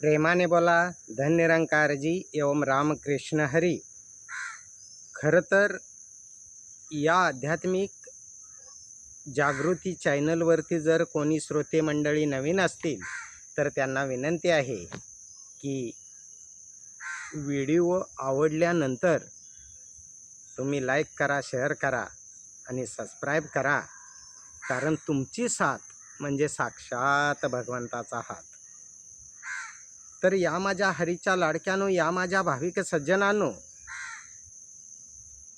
प्रेमाने बोला धन निरंकारजी एवं रामकृष्ण हरी. खरं तर या आध्यात्मिक जागृती चॅनलवरती जर कोणी श्रोते मंडळी नवीन असतील तर त्यांना विनंती आहे की व्हिडिओ आवडल्यानंतर तुम्ही लाईक करा शेअर करा आणि सबस्क्राईब करा. कारण तुमची साथ म्हणजे साक्षात भगवंताचा हात. तर या माझ्या हरीच्या लाडक्यानो या माझ्या भाविक सज्जनानो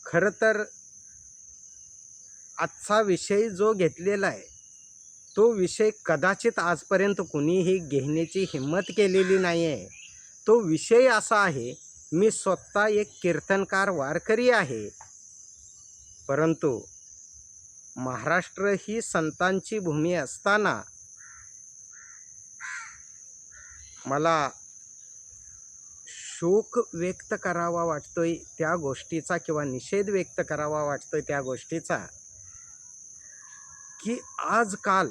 खरं तर आजचा विषय जो घेतलेला आहे तो विषय कदाचित आजपर्यंत कुणीही घेण्याची हिंमत केलेली नाही आहे तो विषय असा आहे मी स्वतः एक कीर्तनकार वारकरी आहे. परंतु महाराष्ट्र ही संतांची भूमी असताना मला शोक व्यक्त करावा वाटतोय त्या गोष्टीचा किंवा निषेध व्यक्त करावा वाटतोय त्या गोष्टीचा की आजकाल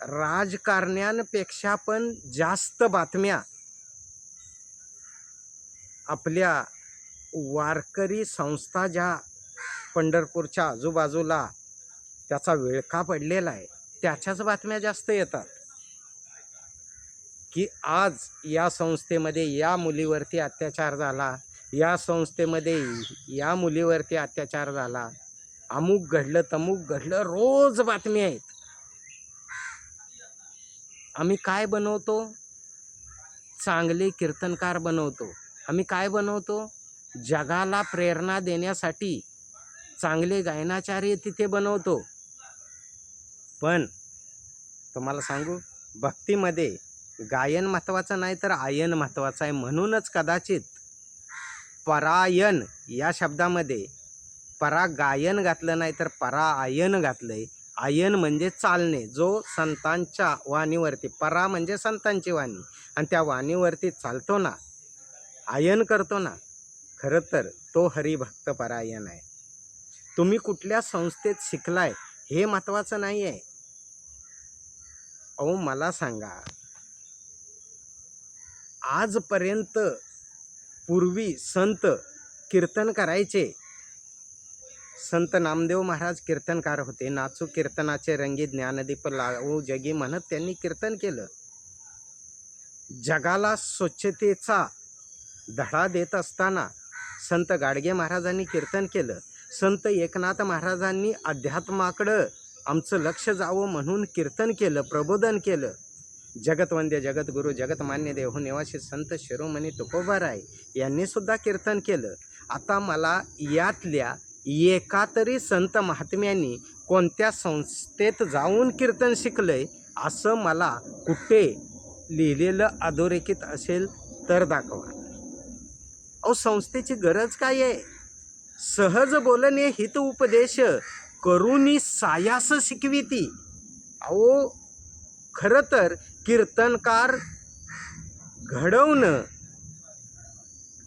राजकारण्यांपेक्षा पण जास्त बातम्या आपल्या वारकरी संस्था ज्या पंढरपूरच्या आजूबाजूला त्याचा विळखा पडलेला आहे त्याच्याच बातम्या जास्त येतात. की आज या संस्थेमध्ये या मुलीवरती अत्याचार झाला या संस्थेमध्ये या मुलीवरती अत्याचार झाला. अमुक घडलं तमुक घडलं रोज बातमी आहेत. आम्ही काय बनवतो? चांगले कीर्तनकार बनवतो. आम्ही काय बनवतो? जगाला प्रेरणा देण्यासाठी चांगले गायनाचार्य तिथे बनवतो. पण तुम्हाला सांगू भक्तीमध्ये गायन महत्त्वाचं नाही तर आयन महत्त्वाचं आहे म्हणूनच कदाचित परायन या शब्दामध्ये परा गायन घातलं नाही तर परा आयन घातलं आहे आयन म्हणजे चालणे जो संतांच्या वाणीवरती परा म्हणजे संतांची वाणी. आणि त्या वाणीवरती चालतो ना आयन करतो ना खरं तर तो हरिभक्त परायण आहे. तुम्ही कुठल्या संस्थेत शिकलाय हे महत्त्वाचं नाही आहे अहो मला सांगा आजपर्यंत पूर्वी संत कीर्तन करायचे संत नामदेव महाराज कीर्तनकार होते. नाचू कीर्तनाचे रंगी ज्ञानदीप लावू जगी म्हणत त्यांनी कीर्तन केलं. जगाला स्वच्छतेचा धडा देत असताना संत गाडगे महाराजांनी कीर्तन केलं. संत एकनाथ महाराजांनी अध्यात्माकडं आमचं लक्ष जावं म्हणून कीर्तन केलं प्रबोधन केलं. जगतवंद्य जगद्गुरू जगतमान्य देहू निवासी संत शिरोमणी तुकोबाराय यांनी सुद्धा कीर्तन केलं. आता मला यातल्या एका तरी संत महात्म्यांनी कोणत्या संस्थेत जाऊन कीर्तन शिकलंय असं मला कुठे लिहिलेलं अधोरेखित असेल तर दाखवा. अहो संस्थेची गरज काय आहे? सहज बोलणे हित उपदेश करूनी सायास शिकविती अहो खरं तर कीर्तनकार घडवणं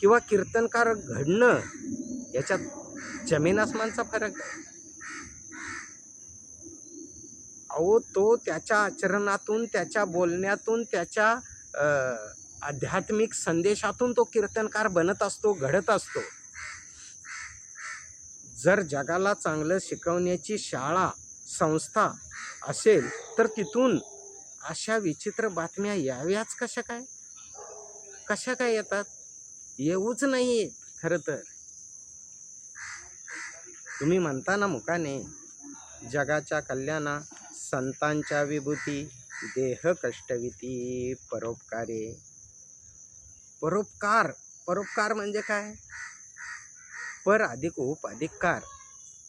किंवा कीर्तनकार घडणं याच्यात जमीन आसमानचा फरक आहे. अहो तो त्याच्या आचरणातून त्याच्या बोलण्यातून त्याच्या आध्यात्मिक संदेशातून तो कीर्तनकार बनत असतो घडत असतो. जर जगाला चांगलं शिकवण्याची शाळा संस्था असेल तर तिथून अशा विचित्र बातम्या याव्याच कशा काय? कशा काय येतात? येऊच नाही आहेत खरं तर. तुम्ही म्हणता ना मुखाने जगाच्या कल्याणा संतांच्या विभूती देह कष्टविती परोपकारे. परोपकार परोपकार म्हणजे काय? पर अधिक उप अधिक कार.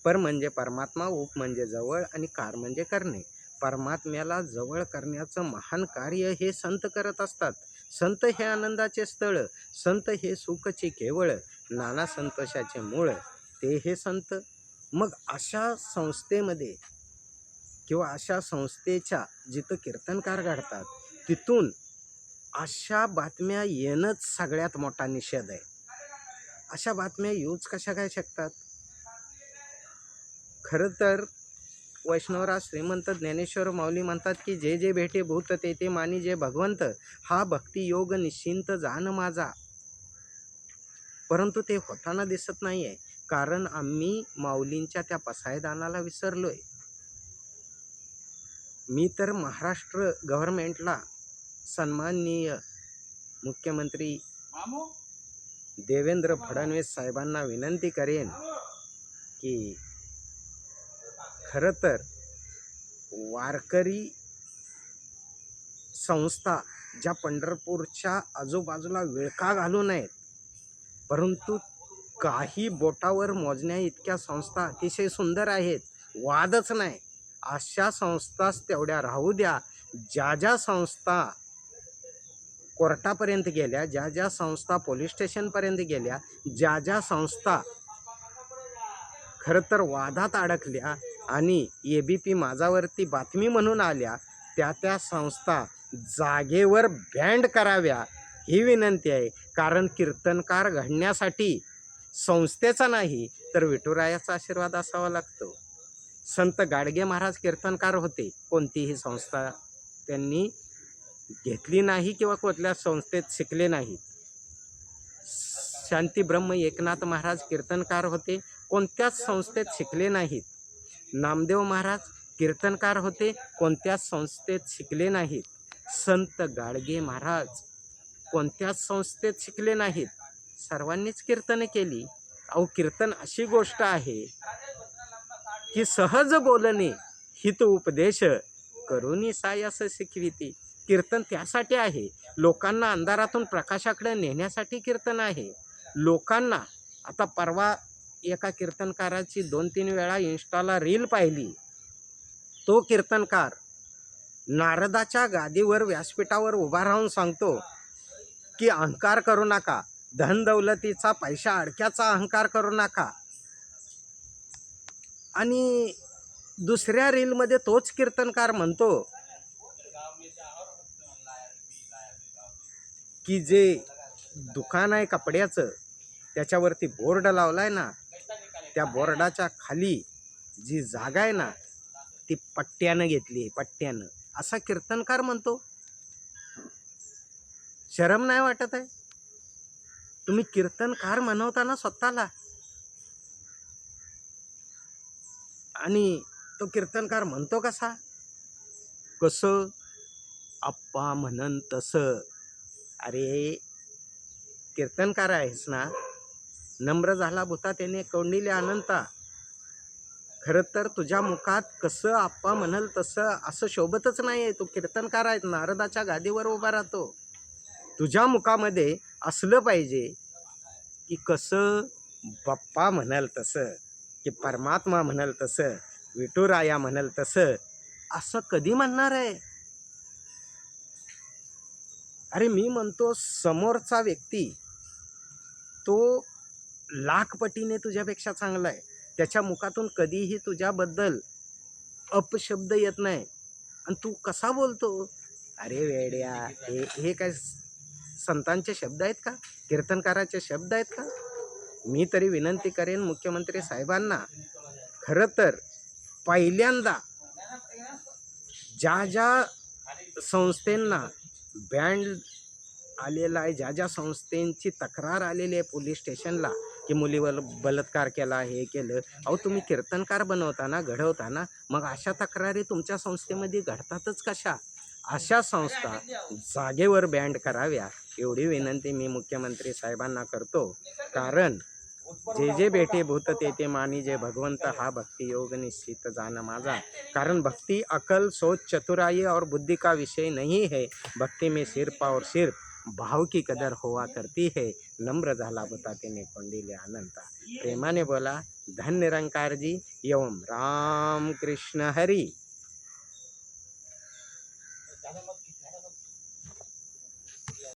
पर म्हणजे परमात्मा उप म्हणजे जवळ आणि कार म्हणजे करणे. परमात्म्याला जवळ करण्याचं महान कार्य हे संत करत असतात. संत हे आनंदाचे स्थळ संत हे सुखचे केवळ नाना संतोषाचे मूळ ते हे संत. मग अशा संस्थेमध्ये किंवा अशा संस्थेच्या जिथं कीर्तनकार घडतात तिथून अशा बातम्या येणंच सगळ्यात मोठा निषेध आहे. अशा बातम्या येऊच कशा काय शकतात? खरं तर वैष्णवराज श्रीमंत ज्ञानेश्वर माऊली म्हणतात की जे जे भेटे भूत ते ते मानी जे भगवंत. हा भक्ती योग निश्चिंत जाण माझा. परंतु ते होताना दिसत नाही आहे कारण आम्ही माऊलींच्या त्या पसायदानाला विसरलोय. मी तर महाराष्ट्र गव्हर्मेंटला सन्माननीय मुख्यमंत्री देवेंद्र फडणवीस साहेबांना विनंती करेन की खरं तर वारकरी संस्था ज्या पंढरपूरच्या आजूबाजूला विळखा घालू नयेत परंतु काही बोटावर मोजण्या इतक्या संस्था अतिशय सुंदर आहेत वादच नाही. अशा संस्थाच तेवढ्या राहू द्या. ज्या ज्या संस्था कोर्टापर्यंत गेल्या ज्या ज्या संस्था पोलीस स्टेशनपर्यंत गेल्या ज्या ज्या संस्था खरं तर वादात अडकल्या आणि ए बी पी माझावरती बातमी म्हणून आल्या त्या त्या संस्था जागेवर बँड कराव्या ही विनंती आहे. कारण कीर्तनकार घडण्यासाठी संस्थेचा नाही तर विठुरायाचा आशीर्वाद असावा लागतो. संत गाडगे महाराज कीर्तनकार होते. कोणतीही संस्था त्यांनी घेतली नाही किंवा कुठल्या संस्थेत शिकले नाहीत शांती ब्रह्म एकनाथ महाराज कीर्तनकार होते. कोणत्याच संस्थेत शिकले नाहीत. नामदेव महाराज कीर्तनकार होते कोणत्याच संस्थेत शिकले नाहीत? संत गाडगे महाराज कोणत्याच संस्थेत शिकले नाहीत? सर्वांनीच कीर्तने केली. अहो कीर्तन अशी गोष्ट आहे की सहज बोलणे हित उपदेश करुणी असं शिकविती कीर्तन त्यासाठी आहे. लोकांना अंधारातून प्रकाशाकडे नेण्यासाठी कीर्तन आहे. लोकांना आता परवा एका कीर्तनकाराची दोन तीन वेळा इन्स्टाला रील पाहिली. तो कीर्तनकार नारदाच्या गादीवर व्यासपीठावर उभा राहून सांगतो की अहंकार करू नका. धन दौलतीचा पैसा अडक्याचा अहंकार करू नका. आणि दुसऱ्या रीलमध्ये तोच कीर्तनकार म्हणतो की जे दुकान आहे कपड्याचं त्याच्यावरती बोर्ड लावलाय ना त्या बोर्डाच्या खाली जी जागा आहे ना ती पट्ट्यानं घेतली आहे पट्ट्यानं. असा कीर्तनकार म्हणतो. शरम नाही वाटत आहे? तुम्ही कीर्तनकार म्हणवता ना स्वतःला. आणि तो कीर्तनकार म्हणतो कसा? कसं? आप्पा म्हणन तसं. अरे कीर्तनकार आहेस ना? नम्र झाला भूता त्याने कौंडिल्य अनंता. खरं तर तुझ्या मुखात कसं आप्पा म्हणाल तसं असं शोभतच नाही आहे तू कीर्तनकार आहेत नारदाच्या गादीवर उभा राहतो. तुझ्या मुखामध्ये असलं पाहिजे की कसं बाप्पा म्हणाल तसं की परमात्मा म्हणाल तसं विठुराया म्हणाल तसं असं कधी म्हणणार आहे? अरे मी म्हणतो समोरचा व्यक्ती तो लाखपटीने तुझ्यापेक्षा चांगला आहे. त्याच्या मुखातून कधीही तुझ्याबद्दल अपशब्द येत नाही. आणि तू कसा बोलतो? अरे वेड्या हे हे काय संतांचे शब्द आहेत का? कीर्तनकाराचे शब्द आहेत का? मी तरी विनंती करेन मुख्यमंत्री साहेबांना खरं तर पहिल्यांदा ज्या ज्या संस्थेंना बँड आलेला आहे ज्या ज्या संस्थेंची तक्रार आलेली आहे पोलीस स्टेशनला की मुलीवर बलात्कार केला हे केलं. अहो तुम्ही कीर्तनकार बनवता ना घडवता ना मग अशा तक्रारी तुमच्या संस्थेमध्ये घडतातच कशा? अशा संस्था जागेवर बँड कराव्या एवढी विनंती मी मुख्यमंत्री साहेबांना करतो. कारण जे जे भेटे भूत ते ते मानी जे भगवंत हा भक्ती योग निश्चित जाणं माझा. कारण भक्ति अकल सोच चतुराई और बुद्धि का विषय नहीं है. भक्ति में सिर्फ और सिर्फ भाव की कदर हुआ करती है. नम्र झाला होता त्याने कोंडिले अनंता. प्रेमाने बोला धन निरंकार जी एवं राम कृष्ण हरी.